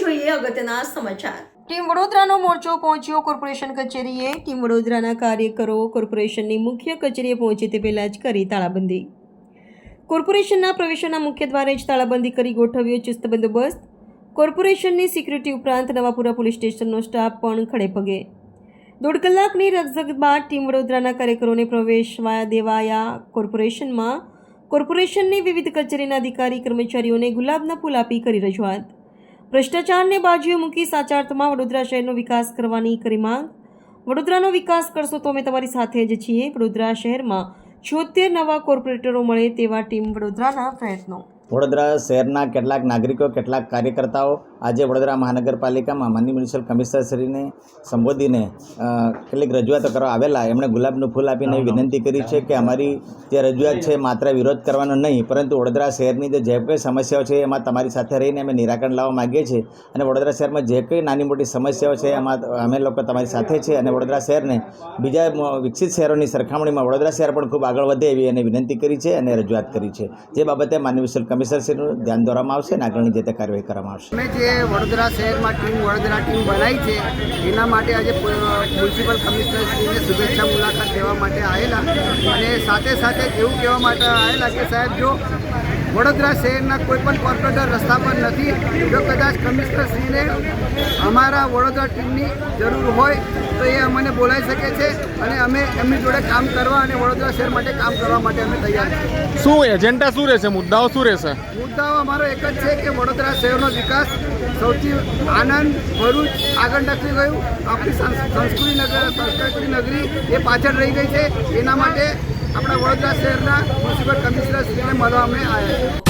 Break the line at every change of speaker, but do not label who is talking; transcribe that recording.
જોઈએ અગત્યના સમાચાર.
ટીમ વડોદરાનો મોરચો પહોંચ્યો કોર્પોરેશન કચેરીએ. ટીમ વડોદરાના કાર્યકરો કોર્પોરેશનની મુખ્ય કચેરીએ પહોંચે તે પહેલાં જ કરી તાળાબંધી. કોર્પોરેશનના પ્રવેશોના મુખ્ય દ્વારે જ તાળાબંધી કરી ગોઠવ્યો ચુસ્ત બંદોબસ્ત. કોર્પોરેશનની સિક્યુરિટી ઉપરાંત નવાપુરા પોલીસ સ્ટેશનનો સ્ટાફ પણ ખડે પગે. દોઢ કલાકની રકઝક બાદ ટીમ વડોદરાના કાર્યકરોને પ્રવેશવા દેવાયા કોર્પોરેશનમાં કોર્પોરેશનની વિવિધ કચેરીના અધિકારી, કર્મચારીઓને ગુલાબના ફૂલ આપી કરી રજૂઆત. ભ્રષ્ટાચારને બાજુએ મૂકી સાચા અર્થમાં વડોદરા શહેરનો વિકાસ કરવાની કરી માંગ. વડોદરાનો વિકાસ કરશો તો અમે તમારી સાથે જ છીએ. વડોદરા શહેરમાં છોતેર નવા કોર્પોરેટરો મળે તેવા ટીમ વડોદરાના પ્રયત્નો.
વડોદરા શહેરના કેટલાક નાગરિકો, કેટલાક કાર્યકર્તાઓ આજે વડોદરા મહાનગરપાલિકામાં માન્ય મ્યુનિસિપલ કમિશનરશ્રીને સંબોધીને કેટલીક રજૂઆતો કરવા આવેલા. એમણે ગુલાબનું ફૂલ આપીને વિનંતી કરી છે કે અમારી જે રજૂઆત છે માત્ર વિરોધ કરવાનો નહીં, પરંતુ વડોદરા શહેરની જે જે કંઈ સમસ્યાઓ છે એમાં તમારી સાથે રહીને અમે નિરાકરણ લાવવા માગીએ છીએ. અને વડોદરા શહેરમાં જે કંઈ નાની મોટી સમસ્યાઓ છે એમાં અમે લોકો તમારી સાથે છે અને વડોદરા શહેરને બીજા વિકસિત શહેરોની સરખામણીમાં વડોદરા શહેર પણ ખૂબ આગળ વધે એવી એને વિનંતી કરી છે અને રજૂઆત કરી છે. જે બાબતે માનનીય મ્યુનિસિપલ કમિશનરશ્રીનું ધ્યાન દોરવામાં આવશે અને આગળની જે તે કાર્યવાહી કરવામાં આવશે.
જે વડોદરા શહેરમાં ટીમ, વડોદરા ટીમ બનાવી છે, એના માટે આજે મ્યુનિસિપલ કમિશનરશ્રીને શુભેચ્છા મુલાકાત લેવા માટે આવેલા. અને સાથે સાથે એવું કહેવા માટે આવેલા કે સાહેબ, જો વડોદરા શહેરના કોઈ પણ કોર્પોરેટર રસ્તા પર નથી જો કદાચ કમિશનરશ્રીને અમારા વડોદરા ટીમની જરૂર હોય તો એ અમને બોલાવી શકે છે અને અમે એમની જોડે કામ કરવા અને વડોદરા શહેર માટે કામ કરવા માટે અમે તૈયાર છીએ.
શું એજન્ડા શું રહેશે? મુદ્દાઓ શું રહેશે?
મુદ્દાઓ અમારો એક જ છે કે વડોદરા શહેરનો વિકાસ સૌથી આનંદ ભરૂચ આગળ નથી ગયું. આપણી સંસ્કૃતિ નગર સંસ્કૃતિ નગરી એ પાછળ રહી ગઈ છે. એના માટે આપણા વડોદરા શહેરના મ્યુનિસિપલ કમિશનર શ્રીને મળવા અમે આવ્યા છીએ.